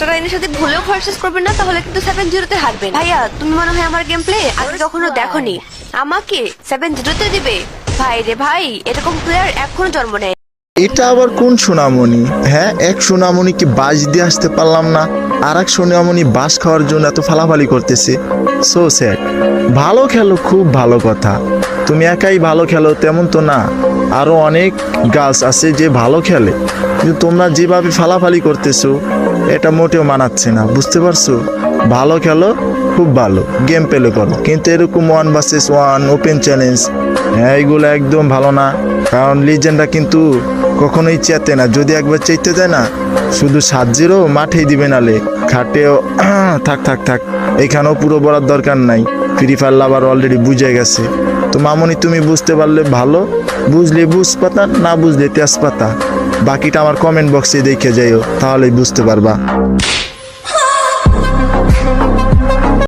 Master আইনের সাথে ভুলেও ভার্সেস করবেন না তাহলে কিন্তু সেভেন জিরোতে হারবেন। ভাইয়া তুমি মনে হয় আমার গেম প্লে আগে কখনো দেখোনি আমাকে সেভেন জিরোতে দিবে? ভাই রে ভাই এরকম প্লেয়ার এখনও জন্ম নেয়। এটা আবার কোন সোনামণি? হ্যাঁ এক সোনামণিকে বাস দিয়ে আসতে পারলাম না? আর এক সোনামণি বাস খাওয়ার জন্য এত ফালাফালি করতেছে। সো স্যাড ভালো খেলো খুব ভালো কথা। তুমি একাই ভালো খেলো তেমন তো না। আরও অনেক গার্লস আছে যে ভালো খেলে। কিন্তু তোমরা যেভাবে ফালাফালি করতেছো এটা মোটেও মানাচ্ছে না, বুঝতে পারছ? ভালো খেলো, খুব ভালো গেম পেলে করো। কিন্তু এরকম one versus one open challenge হ্যাঁ এইগুলো একদম ভালো না। কারণ লিজেন্ডরা কিন্তু কখনোই চেতে না। যদি একবার চাইতে যায় না, শুধু সাত জিরো মাঠেই দিবে নালে। খাটেও, থাক থাক থাক, এখানেও পুরো বলার দরকার নাই। ফ্রি ফায়ার লাভার অলরেডি বুঝে গেছে। তো মামনি, তুমি বুঝতে পারলে ভালো। বুঝলে বুঝ পাতা না বুঝলে তেজপাতা। বাকিটা আমার কমেন্ট বক্সে দেখে যাইও, তাহলেই বুঝতে পারবা।